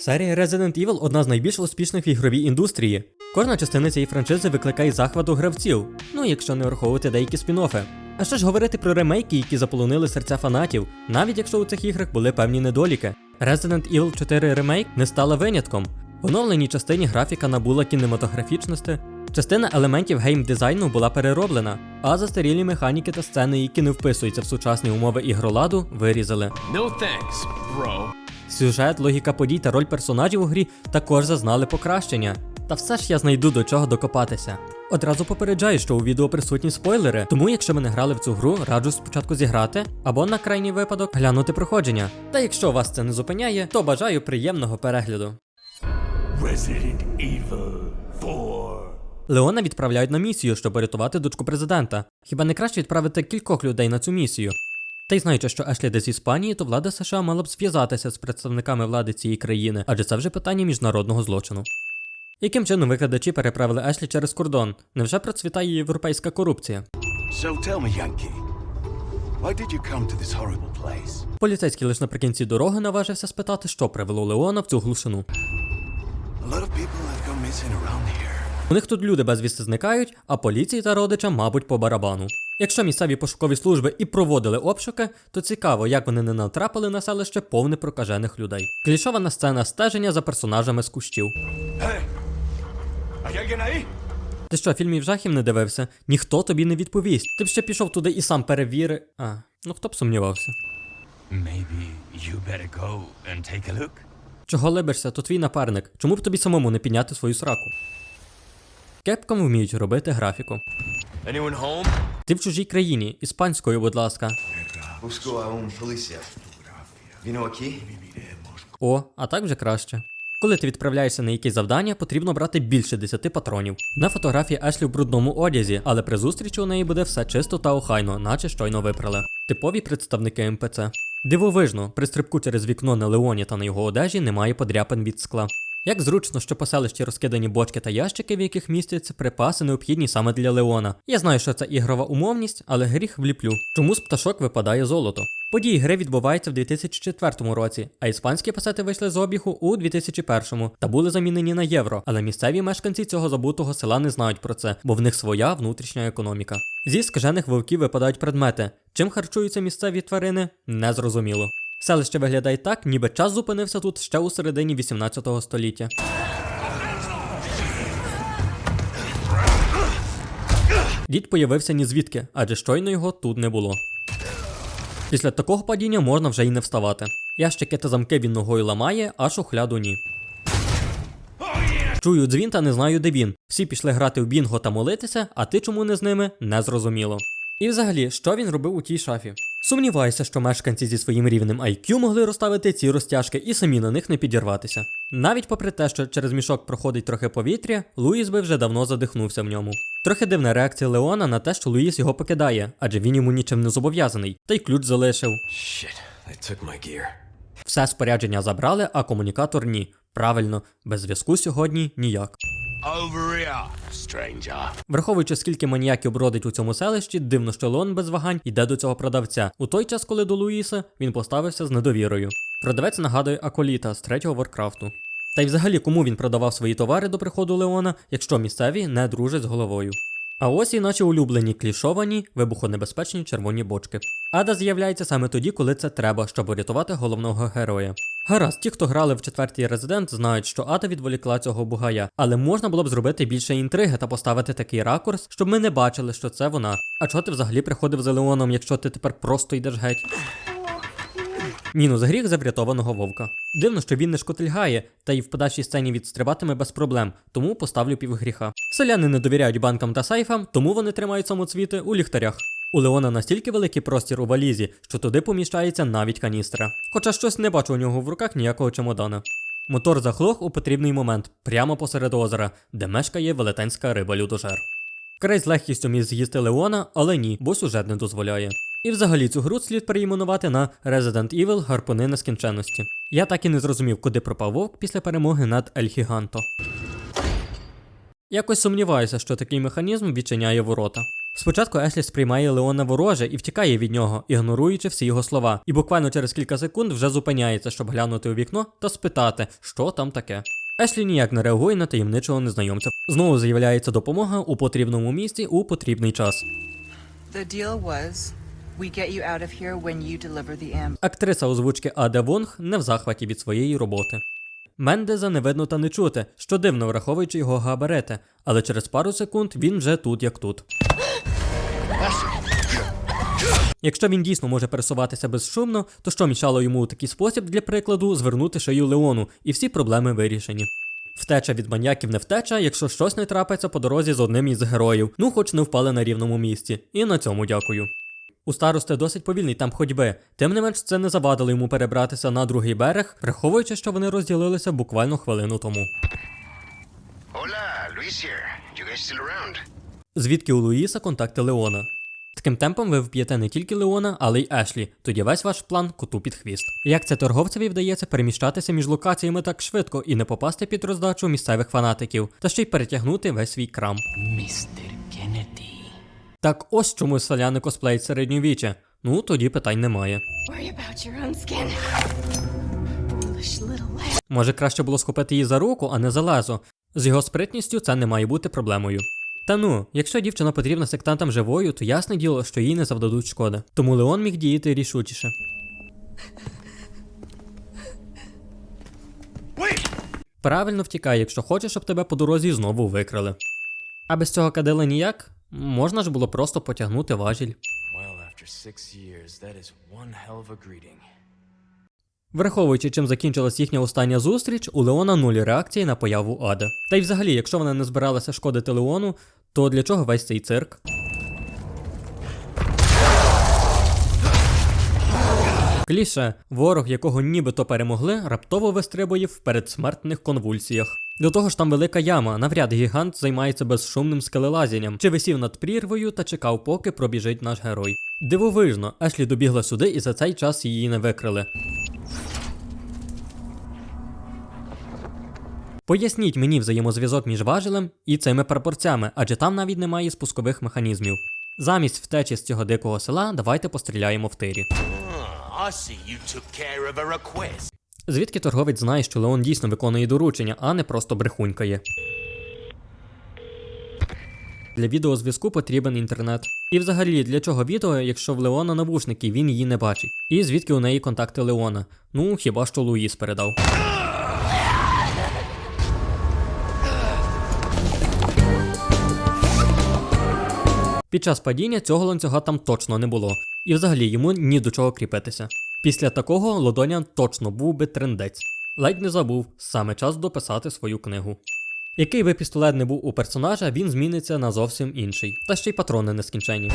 Серія Resident Evil одна з найбільш успішних в ігровій індустрії. Кожна частина цієї франшизи викликає захват у гравців, ну якщо не враховувати деякі спін-оффи. А що ж говорити про ремейки, які заполонили серця фанатів, навіть якщо у цих іграх були певні недоліки. Resident Evil 4 Remake не стала винятком. В оновленій частині графіка набула кінематографічності, частина елементів геймдизайну була перероблена, а застарілі механіки та сцени, які не вписуються в сучасні умови ігроладу, вирізали. No thanks, bro. Сюжет, логіка подій та роль персонажів у грі також зазнали покращення. Та все ж я знайду до чого докопатися. Одразу попереджаю, що у відео присутні спойлери, тому якщо ви не грали в цю гру, раджу спочатку зіграти або на крайній випадок глянути проходження. Та якщо вас це не зупиняє, то бажаю приємного перегляду. Resident Evil 4. Леона відправляють на місію, щоб порятувати дочку президента. Хіба не краще відправити кількох людей на цю місію? Та й знаючи, що Ешлі десь з Іспанії, то влада США мала б зв'язатися з представниками влади цієї країни, адже це вже питання міжнародного злочину. Яким чином викладачі переправили Ешлі через кордон? Невже процвітає європейська корупція? So tell me, Yankee, why did you come to this horrible place? Поліцейський лише наприкінці дороги наважився спитати, що привело Леона в цю глушину. A lot of people have gone missing around here. У них тут люди безвісти зникають, а поліції та родичам, мабуть, по барабану. Якщо місцеві пошукові служби і проводили обшуки, то цікаво, як вони не натрапили на селище повне прокажених людей. Клішована сцена стеження за персонажами з кущів. Hey! ¿Hay alguien ahí? Ти що, фільмів жахів не дивився? Ніхто тобі не відповість. Ти б ще пішов туди і сам перевіри. А, ну хто б сумнівався. Maybe you better go and take a look. Чого либишся, то твій напарник. Чому б тобі самому не підняти свою сраку? Кепком вміють робити графіку. Ти в чужій країні, іспанською, будь ласка. О, а так вже краще. Коли ти відправляєшся на якесь завдання, потрібно брати більше 10 патронів. На фотографії Ешлі в брудному одязі, але при зустрічі у неї буде все чисто та охайно, наче щойно випрали. Типові представники МПЦ. Дивовижно, при стрибку через вікно на Леоні та на його одежі немає подряпин від скла. Як зручно, що по селищі розкидані бочки та ящики, в яких містяться припаси, необхідні саме для Леона. Я знаю, що це ігрова умовність, але гріх вліплю. Чому з пташок випадає золото? Події гри відбуваються в 2004 році, а іспанські пасети вийшли з обігу у 2001 та були замінені на євро. Але місцеві мешканці цього забутого села не знають про це, бо в них своя внутрішня економіка. Зі скажених вовків випадають предмети. Чим харчуються місцеві тварини, незрозуміло. Селище виглядає так, ніби час зупинився тут ще у середині 18 століття. Дід появився ні звідки, адже щойно його тут не було. Після такого падіння можна вже й не вставати. Ящики та замки він ногою ламає, а шухляду ні. Чую дзвін та не знаю, де він. Всі пішли грати в бінго та молитися, а ти чому не з ними не зрозуміло. І взагалі, що він робив у тій шафі? Сумніваюся, що мешканці зі своїм рівнем IQ могли розставити ці розтяжки і самі на них не підірватися. Навіть попри те, що через мішок проходить трохи повітря, Луїс би вже давно задихнувся в ньому. Трохи дивна реакція Леона на те, що Луїс його покидає, адже він йому нічим не зобов'язаний, та й ключ залишив. Shit, they took my gear. Все спорядження забрали, а комунікатор ні. Правильно, без зв'язку сьогодні ніяк. Here, stranger. Враховуючи, скільки маніяків бродить у цьому селищі, дивно, що Леон без вагань йде до цього продавця. У той час, коли до Луїса він поставився з недовірою. Продавець нагадує Аколіта з третього Варкрафту. Та й взагалі кому він продавав свої товари до приходу Леона, якщо місцеві не дружать з головою. А ось і наші улюблені клішовані, вибухонебезпечні червоні бочки. Ада з'являється саме тоді, коли це треба, щоб урятувати головного героя. Гаразд, ті, хто грали в четвертій резидент, знають, що Ада відволікла цього бугая, але можна було б зробити більше інтриги та поставити такий ракурс, щоб ми не бачили, що це вона. А чого ти взагалі приходив за Леоном, якщо ти тепер просто йдеш геть? Мінус гріх за врятованого вовка. Дивно, що він не шкотильгає, та й в подальшій сцені відстрибатиме без проблем, тому поставлю півгріха. Селяни не довіряють банкам та сейфам, тому вони тримають самоцвіти у ліхтарях. У Леона настільки великий простір у валізі, що туди поміщається навіть каністра. Хоча щось не бачу у нього в руках ніякого чемодана. Мотор заглох у потрібний момент, прямо посеред озера, де мешкає велетенська риба людожер. Крей з легкістю міг з'їсти Леона, але ні, бо сюжет не дозволяє. І взагалі цю гру слід переіменувати на Resident Evil Гарпуни нескінченності. Я так і не зрозумів, куди пропав вовк після перемоги над Ель Гіганто. Якось сумніваюся, що такий механізм відчиняє ворота. Спочатку Ешлі сприймає Леона вороже і втікає від нього, ігноруючи всі його слова, і буквально через кілька секунд вже зупиняється, щоб глянути у вікно та спитати, що там таке. Ешлі ніяк не реагує на таємничого незнайомця. Знову з'являється допомога у потрібному місці у потрібний час. The deal was we get you out of here when you deliver the amp. Актриса озвучки Аде Вонг не в захваті від своєї роботи. Мендеза не видно та не чути, що дивно враховуючи його габарети, але через пару секунд він вже тут як тут. Якщо він дійсно може пересуватися безшумно, то що мішало йому у такий спосіб, для прикладу, звернути шию Леону, і всі проблеми вирішені. Втеча від маньяків не втеча, якщо щось не трапиться по дорозі з одним із героїв, ну хоч не впали на рівному місці. І на цьому дякую. У старости досить повільний там ходьби, тим не менш це не завадило йому перебратися на другий берег, враховуючи, що вони розділилися буквально хвилину тому. Hola, Luis here. You guys still around? Звідки у Луїса контакти Леона? Таким темпом ви вб'єте не тільки Леона, але й Ешлі, тоді весь ваш план коту під хвіст. Як це торговцеві вдається переміщатися між локаціями так швидко і не попасти під роздачу місцевих фанатиків, та ще й перетягнути весь свій крам. Mr. Kennedy. Так ось чому селяни косплеють середньовіччя. Ну тоді питань немає. Може, краще було схопити її за руку, а не за лезо. З його спритністю це не має бути проблемою. Та ну, якщо дівчина потрібна сектантам живою, то ясне діло, що їй не завдадуть шкоди. Тому Леон міг діяти рішучіше. Правильно втікай, якщо хочеш, щоб тебе по дорозі знову викрали. А без цього кадила ніяк, можна ж було просто потягнути важіль. Враховуючи, чим закінчилась їхня остання зустріч, у Леона нуль реакції на появу Ади. Та й взагалі, якщо вона не збиралася шкодити Леону, то для чого весь цей цирк? Кліше, ворог, якого нібито перемогли, раптово вистрибує в передсмертних конвульсіях. До того ж там велика яма, навряд гігант займається безшумним скелелазінням, чи висів над прірвою та чекав, поки пробіжить наш герой. Дивовижно, Ешлі добігла сюди і за цей час її не викрили. Поясніть мені взаємозв'язок між важелем і цими прапорцями, адже там навіть немає спускових механізмів. Замість втечі з цього дикого села давайте постріляємо в тирі. Звідки торговець знає, що Леон дійсно виконує доручення, а не просто брехунькає. Для відеозв'язку потрібен інтернет. І взагалі, для чого відео, якщо в Леона навушники, він її не бачить. І звідки у неї контакти Леона? Ну, хіба що Луїс передав. Під час падіння цього ланцюга там точно не було, і взагалі йому ні до чого кріпитися. Після такого Лодонян точно був би трендець. Ледь не забув, саме час дописати свою книгу. Який би пістолет не був у персонажа, він зміниться на зовсім інший, та ще й патрони нескінченні.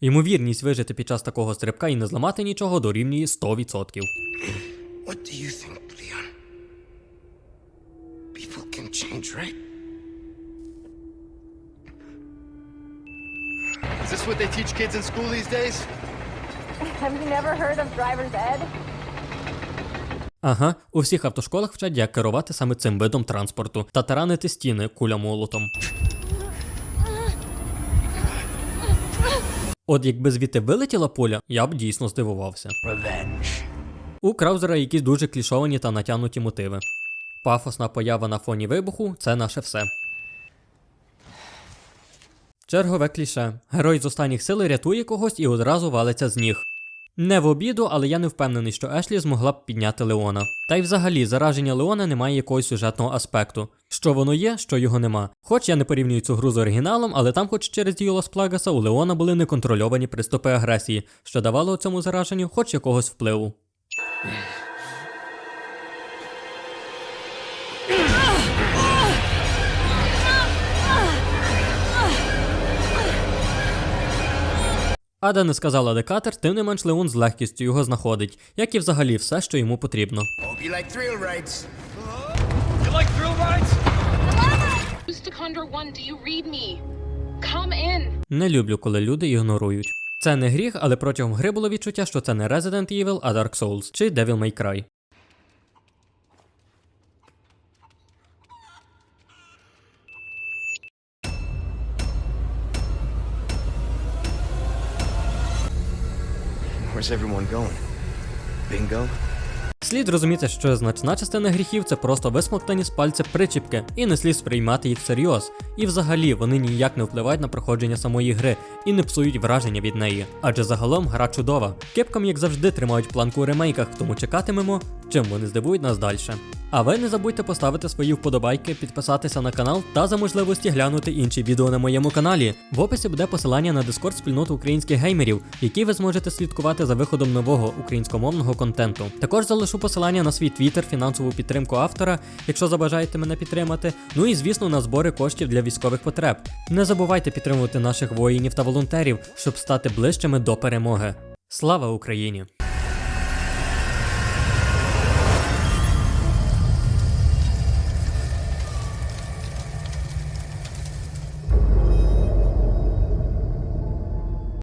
Ймовірність вижити під час такого стрибка і не зламати нічого дорівнює 100%. What do you think, Leon? People can change, right? Is this what they teach kids in school these days? Have you never heard of driver's ed? Ага, у всіх автошколах вчать, як керувати саме цим видом транспорту та таранити стіни куля молотом. От якби звідти вилетіла пуля, я б дійсно здивувався. Revenge. У Краузера якісь дуже клішовані та натягнуті мотиви. Пафосна поява на фоні вибуху це наше все. Чергове кліше. Герой з останніх сил рятує когось і одразу валиться з ніг. Не в обіду, але я не впевнений, що Ешлі змогла б підняти Леона. Та й взагалі, зараження Леона не має якогось сюжетного аспекту. Що воно є, що його нема. Хоч я не порівнюю цю гру з оригіналом, але там, хоч через дію Лас Плагаса, у Леона були неконтрольовані приступи агресії, що давало цьому зараженню хоч якогось впливу. Ада не сказала Декатер, тим не менш Леон з легкістю його знаходить, як і взагалі все, що йому потрібно. Hope you like thrill rides. You like thrill rides? Mr. Condor 1, do you read me? Come in. Не люблю, коли люди ігнорують. Це не гріх, але протягом гри було відчуття, що це не Resident Evil, а Dark Souls чи Devil May Cry. Where's everyone going? Bingo? Слід розуміти, що значна частина гріхів це просто висмоктані з пальця причіпки, і не слід сприймати їх всерйоз. І взагалі вони ніяк не впливають на проходження самої гри і не псують враження від неї. Адже загалом гра чудова. Кепкам, як завжди, тримають планку у ремейках, тому чекатимемо, чим вони здивують нас далі. А ви не забудьте поставити свої вподобайки, підписатися на канал та за можливості глянути інші відео на моєму каналі. В описі буде посилання на дискорд спільноту українських геймерів, в якій ви зможете слідкувати за виходом нового українськомовного контенту. Також залишу посилання на свій твіттер, фінансову підтримку автора, якщо забажаєте мене підтримати. Ну і звісно на збори коштів для військових потреб. Не забувайте підтримувати наших воїнів та волонтерів, щоб стати ближчими до перемоги. Слава Україні!